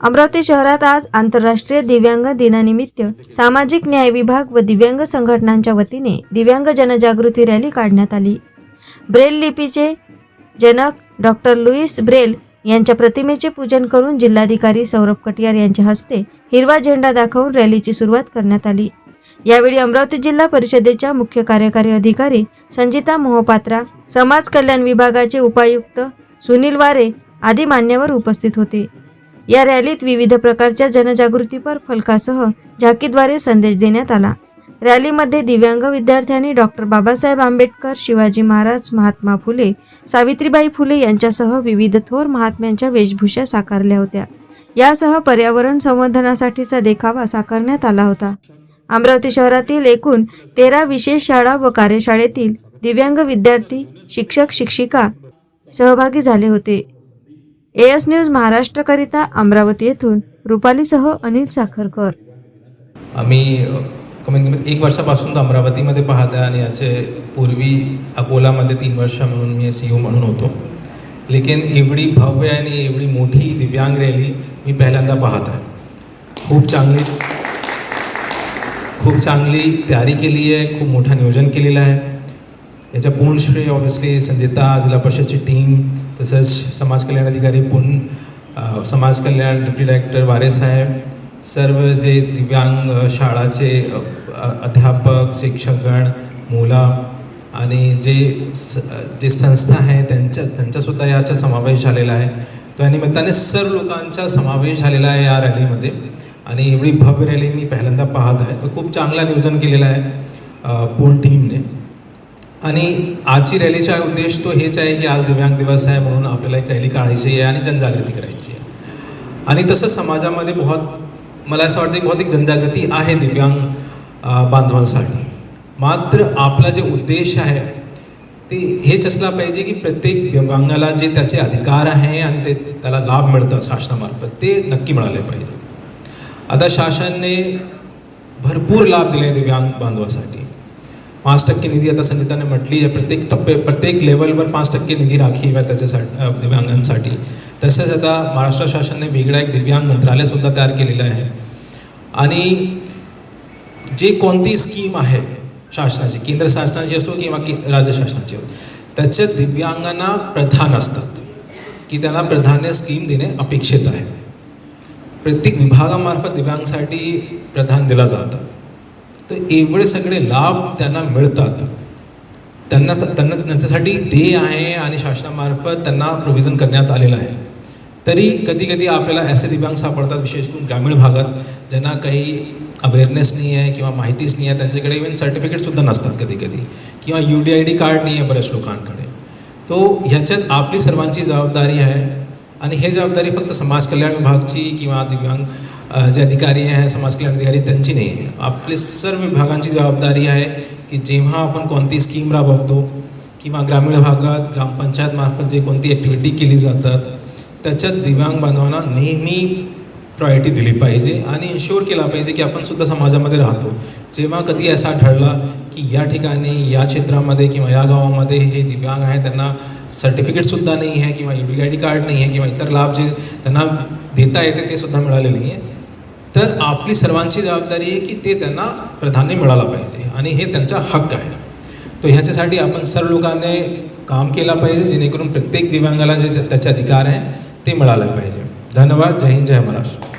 अमरावती शहरात आज आंतरराष्ट्रीय दिव्यांग दिनानिमित्त सामाजिक न्याय विभाग व दिव्यांग संघटनांच्या वतीने दिव्यांग जनजागृती रॅली काढण्यात आली. ब्रेल लिपीचे जनक डॉक्टर लुईस ब्रेल यांच्या प्रतिमेचे पूजन करून जिल्हाधिकारी सौरभ कटियार यांच्या हस्ते हिरवा झेंडा दाखवून रॅलीची सुरुवात करण्यात आली. यावेळी अमरावती जिल्हा परिषदेच्या मुख्य कार्यकारी अधिकारी संजिता मोहपात्रा समाज कल्याण विभागाचे उपायुक्त सुनील वारे आदी मान्यवर उपस्थित होते. या रॅलीत विविध प्रकारच्या जनजागृतीपर फलकासह झाकीद्वारे संदेश देण्यात आला. रॅलीमध्ये दिव्यांग विद्यार्थ्यांनी डॉक्टर बाबासाहेब आंबेडकर शिवाजी महाराज महात्मा फुले सावित्रीबाई फुले यांच्यासह विविध थोर महात्म्यांच्या वेशभूषा साकारल्या होत्या. यासह पर्यावरण संवर्धनासाठीचा देखावा साकारण्यात आला होता. अमरावती शहरातील एकूण तेरा विशेष शाळा व कार्यशाळेतील दिव्यांग विद्यार्थी शिक्षक शिक्षिका सहभागी झाले होते. एस न्यूज महाराष्ट्रकरिता अमरावती येथून रुपालीसह अनिल साखरकर. आम्ही कमीत कमी एक वर्षापासून तर अमरावतीमध्ये पाहत आहे आणि याचे पूर्वी अकोलामध्ये तीन वर्ष म्हणून मी सी म्हणून होतो. लेकिन एवढी भव्य आणि एवढी मोठी दिव्यांग रॅली मी पहिल्यांदा पाहत आहे. खूप चांगली खूप चांगली तयारी केली आहे खूप मोठं नियोजन केलेलं आहे. याच्या पूर्ण श्रेय ऑब्विसली संजिता जिल्हा परिषदची टीम तसंच समाज कल्याण अधिकारी पुन समाज कल्याण डिप्टी डायरेक्टर वारे साहेब सर्व जे दिव्यांग शाळाचे अध्यापक शिक्षकगण मुला आणि जे स जे संस्था आहे त्यांच्या त्यांचासुद्धा याचा समावेश झालेला आहे. तो निमित्ताने सर्व लोकांचा समावेश झालेला आहे या रॅलीमध्ये. आणि एवढी भव्य रॅली मी पहिल्यांदा पाहत आहे. तर खूप चांगला नियोजन केलेलं आहे पूर्ण टीमने आणि आजची रॅलीचा उद्देश तो हेच आहे की आज दिव्यांग दिवस आहे म्हणून आपल्याला एक रॅली काढायची आहे आणि जनजागृती करायची आहे. आणि तसं समाजामध्ये बहुत मला असं वाटतं की बहुत एक जनजागृती आहे दिव्यांग बांधवांसाठी. मात्र आपला जे उद्देश आहे ते हेच असला पाहिजे की प्रत्येक दिव्यांगाला जे त्याचे अधिकार आहे आणि ते त्याला लाभ मिळतात शासनामार्फत ते नक्की मिळाले पाहिजे. आता शासनाने भरपूर लाभ दिले दिव्यांग बांधवासाठी. पाच टक्के निधी आता संगीताने म्हटली आहे प्रत्येक टप्पे प्रत्येक लेवलवर पाच टक्के निधी राखीव आहे त्याच्यासाठी दिव्यांगांसाठी तसेच आता महाराष्ट्र शासनाने वेगळा एक दिव्यांग मंत्रालयसुद्धा तयार केलेलं आहे. आणि जे कोणती स्कीम आहे शासनाची केंद्र शासनाची असो किंवा की राज्य शासनाची असो त्याचे दिव्यांगांना प्रधान असतात. की त्यांना प्राधान्य स्कीम देणे अपेक्षित आहे. प्रत्येक विभागामार्फत दिव्यांगसाठी प्रधान दिला जातात. तर एवढे सगळे लाभ त्यांना मिळतात. त्यांना त्यांना त्यांच्यासाठी ध्येय आहे आणि शासनामार्फत त्यांना प्रोव्हिजन करण्यात आलेलं आहे. तरी कधी कधी आपल्याला असे दिव्यांग सापडतात विशेष करून ग्रामीण भागात ज्यांना काही अवेअरनेस नाही आहे किंवा माहितीच नाही आहे. त्यांच्याकडे इव्हन सर्टिफिकेटसुद्धा नसतात कधी कधी किंवा U D I D card नाही आहे बऱ्याच लोकांकडे. तो ह्याच्यात आपली सर्वांची जबाबदारी आहे. आणि हे जबाबदारी फक्त समाज कल्याण विभागची किंवा दिव्यांग जे अधिकारी आहे समाज कल्याण अधिकारी त्यांची नाही आहे आपली सर्व विभागांची जबाबदारी आहे की जेव्हा आपण कोणती स्कीम राबवतो किंवा ग्रामीण भागात ग्रामपंचायत मार्फत जे कोणती ॲक्टिव्हिटी केली जातात त्याच्यात दिव्यांग बांधवांना नेहमी प्रायोरिटी दिली पाहिजे आणि इन्शुअर केला पाहिजे की आपण सुद्धा समाजामध्ये राहतो. जेव्हा कधी असा ठरला की या ठिकाणी या क्षेत्रामध्ये किंवा या गावामध्ये हे दिव्यांग आहे त्यांना सर्टिफिकेटसुद्धा नाही आहे किंवा U D I D card नाही आहे किंवा इतर लाभ जे त्यांना देता येते ते सुद्धा मिळाले नाही आहे. तर आपली सर्वांची जबाबदारी आहे की ते त्यांना प्राधान्य मिळालं पाहिजे आणि हे त्यांचा हक्क आहे. तो ह्याच्यासाठी आपण सर्व लोकांनी काम केलं पाहिजे जेणेकरून प्रत्येक दिव्यांगाला जे त्याचे अधिकार आहे ते मिळाले पाहिजे. धन्यवाद. जय हिंद जय महाराष्ट्र.